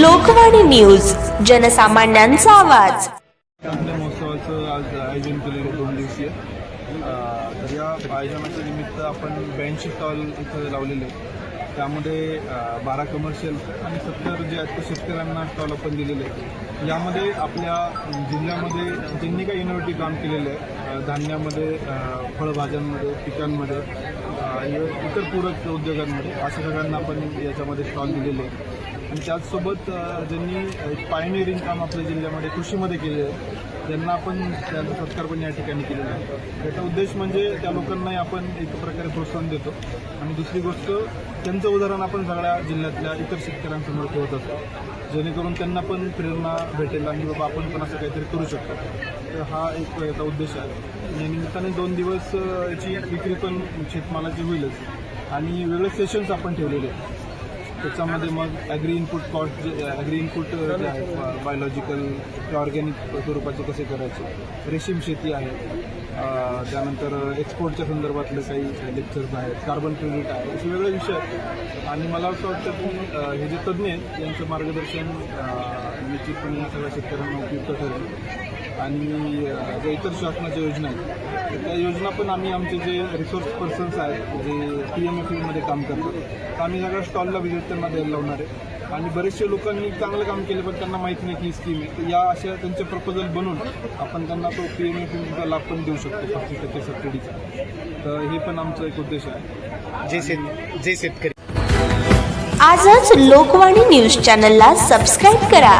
Lokvani news जनसामान्यांचा आवाज. आपल्या महोत्सवाचं आज आयोजन केलेलं दोन दिवसीय. तर या आयोजनाच्या निमित्त आपण ब्याऐंशी स्टॉल इथं लावलेले आहेत. त्यामध्ये बारा कमर्शियल आणि सत्तर जे आहेत ते शेतकऱ्यांना स्टॉल आपण दिलेले आहेत. यामध्ये आपल्या जिल्ह्यामध्ये ज्यांनी काही इनोव्हेटिव्ह काम केलेलं आहे धान्यामध्ये फळभाज्यांमध्ये पिकांमध्ये इतर पूरक उद्योगांमध्ये अशा सगळ्यांना आपण याच्यामध्ये स्टॉल दिलेले आहे आणि त्याचसोबत ज्यांनी एक पायनिअरिंग काम आपल्या जिल्ह्यामध्ये कृषीमध्ये केले आहे त्यांना आपण त्यांचा सत्कार पण या ठिकाणी केलेला आहे. त्याचा उद्देश म्हणजे त्या लोकांनाही आपण एक प्रकारे प्रोत्साहन देतो. आणि दुसरी गोष्ट त्यांचं उदाहरण आपण सगळ्या जिल्ह्यातल्या इतर शेतकऱ्यांसमोर ठेवत असतो. जेणेकरून त्यांना पण प्रेरणा भेटेल आणि बाबा आपण पण असं काहीतरी करू शकतो. तर हा एक याचा उद्देश आहे. या निमित्ताने दोन दिवस याची विक्री पण शेतमालाची होईलच. आणि वेगळे सेशन्स आपण ठेवलेले आहेत. त्याच्यामध्ये मग ॲग्री इनपुट कॉस्ट जे ॲग्री इनपुट जे आहे बायोलॉजिकल किंवा ऑर्गॅनिक स्वरूपाचे कसे करायचे रेशीम शेती आहे. त्यानंतर एक्सपोर्टच्या संदर्भातले काही लेक्चर्स आहेत कार्बन क्रेडिट आहे असे वेगळे विषय आहेत. आणि मला असं वाटतं की हे जे तज्ज्ञ आहेत यांचं मार्गदर्शन निश्चितपणे सगळ्या शेतकऱ्यांना उपयुक्त ठरेल. आणि ज्या इतर शासनाच्या योजना आहेत तर त्या योजना पण आम्ही आमचे जे रिसोर्स पर्सन्स आहेत जे पी एम एफमध्ये काम करतात तर आम्ही सगळ्या स्टॉलला व्हिजिट त्यांना द्यायला लावणार आहे. आणि बरेचसे लोकांनी चांगलं काम केलं पण त्यांना माहीत नाही की ही स्कीम आहे. तर या अशा त्यांचे प्रपोजल बनवून आपण त्यांना तो पी एम एफ लाभ पण देऊ शकतो पस्तीस टक्के सबसिडीचा तर हे पण आमचा एक उद्देश आहे. जे शेत जे शेतकरी आजच लोकवाणी न्यूज चॅनलला सबस्क्राईब करा.